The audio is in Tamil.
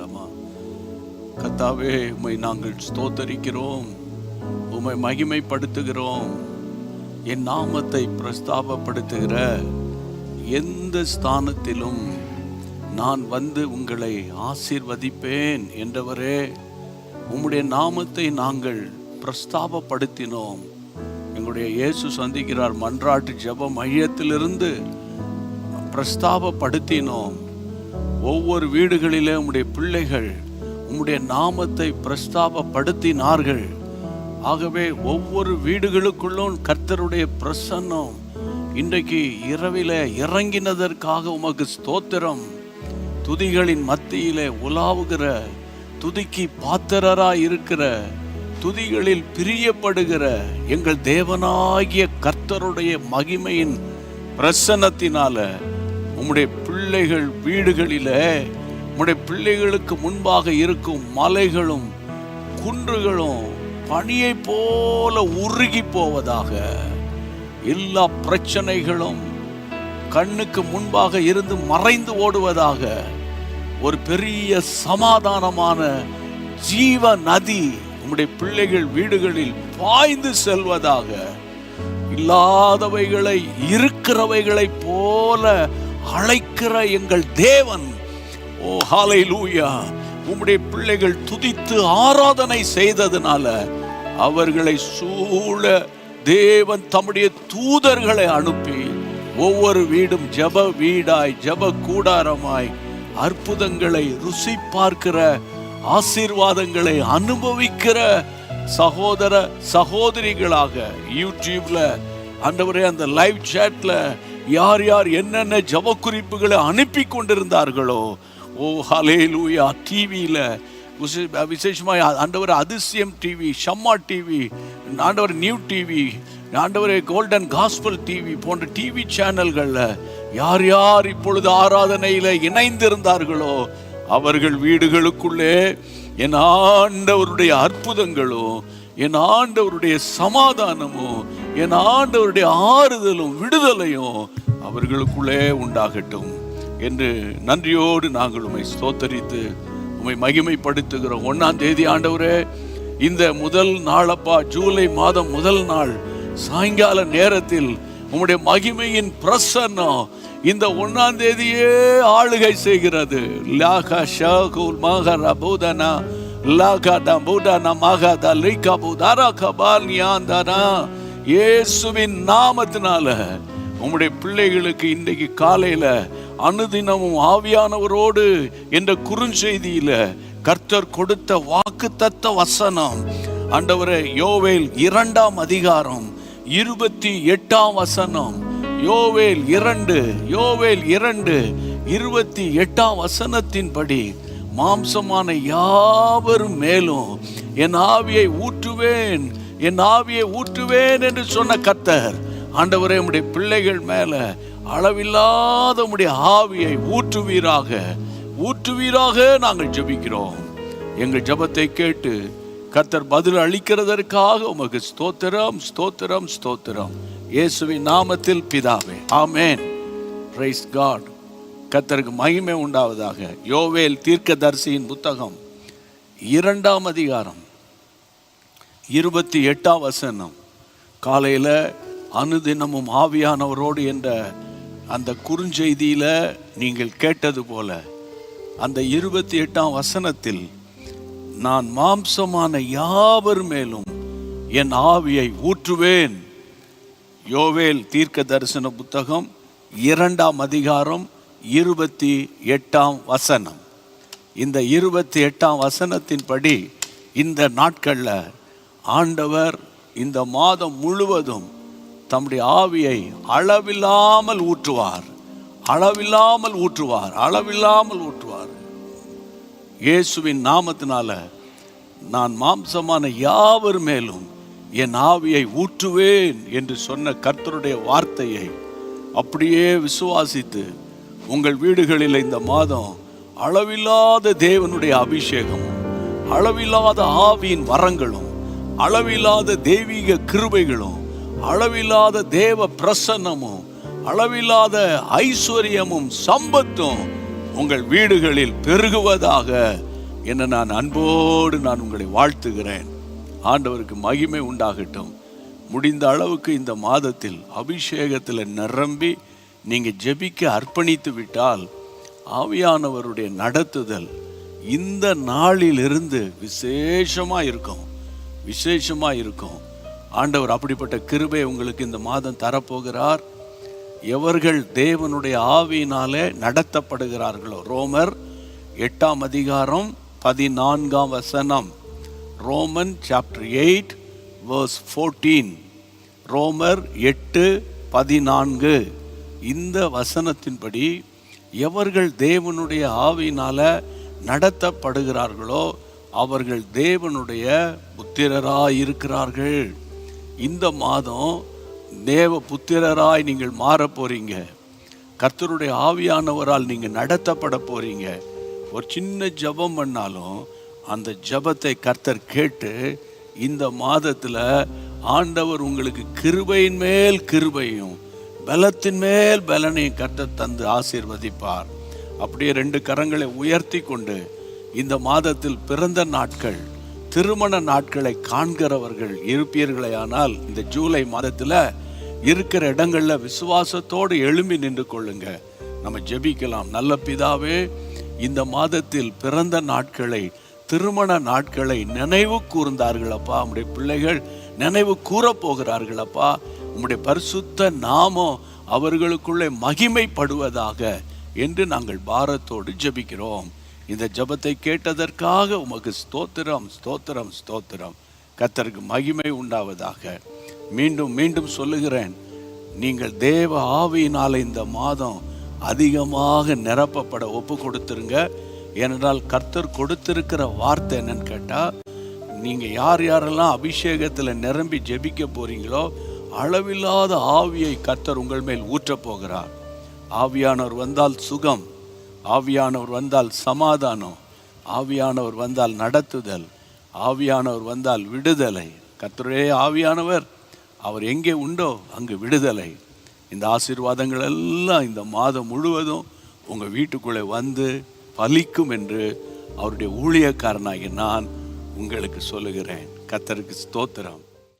லமா கத்தாவே உம்மை நாங்கள் ஸ்தோத்தரிக்கிறோம். உம்மை மகிமைப்படுத்துகிறோம். என் நாமத்தை பிரஸ்தாபப்படுத்துகிற எந்த ஸ்தானத்திலும் நான் வந்து உங்களை ஆசீர்வதிப்பேன் என்றவரே. உம்முடைய நாமத்தை நாங்கள் பிரஸ்தாபப்படுத்தினோம். எங்களுடைய இயேசு சந்திக்கிறார் மன்றாட்டு ஜெப மையத்திலிருந்து பிரஸ்தாபப்படுத்தினோம். ஒவ்வொரு வீடுகளிலே உம்முடைய பிள்ளைகள் உம்முடைய நாமத்தை பிரஸ்தாபப்படுத்தினார்கள். ஆகவே ஒவ்வொரு வீடுகளுக்குள்ளும் கர்த்தருடைய பிரசன்னம் இன்றைக்கு இரவில இறங்கினதற்காக உமக்கு ஸ்தோத்திரம். துதிகளின் மத்தியிலே உலாவுகிற துதிக்கு பாத்திரராய் இருக்கிற துதிகளில் பிரியப்படுகிற எங்கள் தேவனாகிய கர்த்தருடைய மகிமையின் பிரசன்னத்தினால உம்முடைய பிள்ளைகள் வீடுகளில் உம்முடைய பிள்ளைகளுக்கு முன்பாக இருக்கும் மலைகளும் குன்றுகளும் பனியை போல உருகி போவதாக எல்லா பிரச்சனைகளும் கண்ணுக்கு முன்பாக இருந்து மறைந்து ஓடுவதாக ஒரு பெரிய சமாதானமான ஜீவ நதி உம்முடைய பிள்ளைகள் வீடுகளில் பாய்ந்து செல்வதாக இல்லாதவைகளை இருக்கிறவைகளைப் போல அழைக்கிற எங்கள் தேவன். ஓ ஹாலை லூயா உம்முடைய பிள்ளைகள் துதித்து ஆராதனை செய்ததுனால அவர்களை சூழ தேவன் தம்முடைய தூதர்களை அனுப்பி ஒவ்வொரு வீடும் ஜெப வீடாய் ஜெப கூடாரமாய் அற்புதங்களை ருசி பார்க்கிற ஆசீர்வாதங்களை அனுபவிக்கிற சகோதர சகோதரிகளாக யூடியூப்ல அந்தவரே அந்த லைவ் சேட்ல யார் யார் என்னென்ன ஜப குறிப்புகளை அனுப்பி கொண்டிருந்தார்களோ ஓ ஹலே லூயா டிவியில் விசேஷமாக ஆண்டவர் அதிசயம் TV Shamma TV Aandavar new TV Aandavar golden gospel TV போன்ற டிவி சேனல்களில் யார் யார் இப்பொழுது ஆராதனையில் இணைந்திருந்தார்களோ அவர்கள் வீடுகளுக்குள்ளே என் ஆண்டவருடைய அற்புதங்களும் என் ஆண்டவருடைய சமாதானமும் என் ஆண்டவருடைய ஆறுதலும் விடுதலையும் அவர்களுக்குள்ளே உண்டாகட்டும் என்று நன்றியோடு நாங்கள் உம்மை ஸ்தோத்தரித்து உம்மை மகிமைப்படுத்துகிறோம். ஒன்றாம் தேதி ஆண்டவரே இந்த முதல் நாளப்பா ஜூலை மாதம் முதல் நாள் சாயங்கால நேரத்தில் உம்முடைய மகிமையின் பிரசன்னம் இந்த ஒன்னாம் தேதியே ஆளுகை செய்கிறது. லாகா ஷகுல் மகர பூதனா லாகா த பூதனா மகத லிகா பூதாரா கபால் நியாந்தனா இயேசுவின் நாமத்தினால உம்முடைய பிள்ளைகளுக்கு இன்றைக்கு காலையில் அனுதினமும் ஆவியானவரோடு என்ற குறுஞ்செய்தியில் கர்த்தர் கொடுத்த வாக்கு வசனம். ஆண்டவரே யோவேல் இரண்டாம் அதிகாரம் இருபத்தி எட்டாம் வசனம். யோவேல் இரண்டு யோவேல் இரண்டு இருபத்தி எட்டாம் வசனத்தின்படி மாம்சமான யாவரும் மேலும் என் ஆவியை ஊற்றுவேன் என் ஆவியை ஊற்றுவேன் என்று சொன்ன கர்த்தர் ஆண்டவரே உம்முடைய பிள்ளைகள் மேலே அளவில்லாத உடைய ஆவியை ஊற்றுவீராக. ஊற்றுவீராக நாங்கள் ஜெபிக்கிறோம். எங்கள் ஜபத்தை கேட்டு கத்தர் பதில் அளிக்கிறதற்காக உமக்கு ஸ்தோத்திரம் ஸ்தோத்திரம் ஸ்தோத்திரம். இயேசுவின் நாமத்தில் பிதாவே ஆமேன். பிரைஸ் காட் கத்தருக்கு மகிமை உண்டாவதாக. யோவேல் தீர்க்கதரிசியின் புத்தகம் இரண்டாம் அதிகாரம் இருபத்தி எட்டாம் வசனம். காலையில் அனுதினமும் ஆவியானவரோடு என்ற அந்த குறுஞ்செய்தியில் நீங்கள் கேட்டது போல அந்த இருபத்தி எட்டாம் வசனத்தில் நான் மாம்சமான யாவர் மேலும் என் ஆவியை ஊற்றுவேன். யோவேல் தீர்க்க தரிசன புத்தகம் இரண்டாம் அதிகாரம் இருபத்தி எட்டாம் வசனம். இந்த இருபத்தி எட்டாம் வசனத்தின்படி இந்த நாட்களில் ஆண்டவர் இந்த மாதம் முழுவதும் தம்முடைய ஆவியை அளவில்லாமல் ஊற்றுவார். அளவில்லாமல் ஊற்றுவார். அளவில்லாமல் ஊற்றுவார். இயேசுவின் நாமத்தினால நான் மாம்சமான யாவர் மேலும் என் ஆவியை ஊற்றுவேன் என்று சொன்ன கர்த்தருடைய வார்த்தையை அப்படியே விசுவாசித்து உங்கள் வீடுகளில் இந்த மாதம் அளவில்லாத தேவனுடைய அபிஷேகம் அளவில்லாத ஆவியின் வரங்களும் அளவில்லாத தெய்வீக கிருபைகளும் அளவில்லாத தேவ பிரசன்னமும் அளவில்லாத ஐஸ்வர்யமும் சம்பத்தும் உங்கள் வீடுகளில் பெருகுவதாக என்ன நான் அன்போடு நான் உங்களை வாழ்த்துகிறேன். ஆண்டவருக்கு மகிமை உண்டாகட்டும். முடிந்த அளவுக்கு இந்த மாதத்தில் அபிஷேகத்தில் நிரம்பி நீங்கள் ஜெபிக்க அர்ப்பணித்து விட்டால் ஆவியானவருடைய நடத்துதல் இந்த நாளிலிருந்து விசேஷமாக இருக்கும் விசேஷமாக இருக்கும் ஆண்டவர் அப்படிப்பட்ட கிருபை உங்களுக்கு இந்த மாதம் தரப்போகிறார். எவர்கள் தேவனுடைய ஆவியினாலே நடத்தப்படுகிறார்களோ ரோமர் எட்டாம் அதிகாரம் பதினான்காம் வசனம் Roman chapter eight verse fourteen ரோமர் எட்டு பதினான்கு. இந்த வசனத்தின்படி எவர்கள் தேவனுடைய ஆவியினால நடத்தப்படுகிறார்களோ அவர்கள் தேவனுடைய புத்திரராக இருக்கிறார்கள் இந்த மாதம் தேவ புத்திரராய் நீங்கள் மாற போறீங்க. கர்த்தருடைய ஆவியானவரால் நீங்கள் நடத்தப்பட போறீங்க. ஒரு சின்ன ஜெபம் பண்ணாலும் அந்த ஜெபத்தை கர்த்தர் கேட்டு இந்த மாதத்தில் ஆண்டவர் உங்களுக்கு கிருபையின் மேல் கிருபையும் பலத்தின் மேல் பலனையும் கர்த்தர் தந்து ஆசீர்வதிப்பார். அப்படியே ரெண்டு கரங்களை உயர்த்தி கொண்டு இந்த மாதத்தில் பிறந்த நாட்கள் திருமண நாட்களை காண்கிறவர்கள் இருப்பீர்களே ஆனால் இந்த ஜூலை மாதத்தில் இருக்கிற இடங்கள்ல விசுவாசத்தோடு எழும்பி நின்று கொள்ளுங்க. நம்ம ஜெபிக்கலாம். நல்ல பிதாவே இந்த மாதத்தில் பிறந்த நாட்களை திருமண நாட்களை நினைவு கூர்ந்தார்களப்பா. நம்முடைய பிள்ளைகள் நினைவு கூறப் போகிறார்களப்பா. உம்முடைய பரிசுத்த நாமம் அவர்களுக்குள்ளே மகிமைப்படுவதாக என்று நாங்கள் பாரத்தோடு ஜெபிக்கிறோம். இந்த ஜெபத்தை கேட்டதற்காக உமக்கு ஸ்தோத்திரம் ஸ்தோத்திரம் ஸ்தோத்திரம். கர்த்தருக்கு மகிமை உண்டாவதாக. மீண்டும் மீண்டும் சொல்லுகிறேன். நீங்கள் தேவ ஆவியினால இந்த மாதம் அதிகமாக நிரப்பப்பட ஒப்பு கொடுத்துருங்க. ஏனென்றால் கர்த்தர் கொடுத்திருக்கிற வார்த்தை என்னன்னு கேட்டால் நீங்கள் யார் யாரெல்லாம் அபிஷேகத்தில் நிரம்பி ஜெபிக்க போகிறீங்களோ அளவில்லாத ஆவியை கர்த்தர் உங்கள் மேல் ஊற்றப் போகிறார். ஆவியானவர் வந்தால் சுகம் ஆவியானவர் வந்தால் சமாதானம் ஆவியானவர் வந்தால் நடத்துதல் ஆவியானவர் வந்தால் விடுதலை. கர்த்தருடைய ஆவியானவர் அவர் எங்கே உண்டோ அங்கு விடுதலை. இந்த ஆசீர்வாதங்கள் எல்லாம் இந்த மாதம் முழுவதும் உங்கள் வீட்டுக்குள்ளே வந்து பலிக்கும் என்று அவருடைய ஊழியக்காரனாகிய நான் உங்களுக்கு சொல்லுகிறேன். கத்தருக்கு ஸ்தோத்திரம்.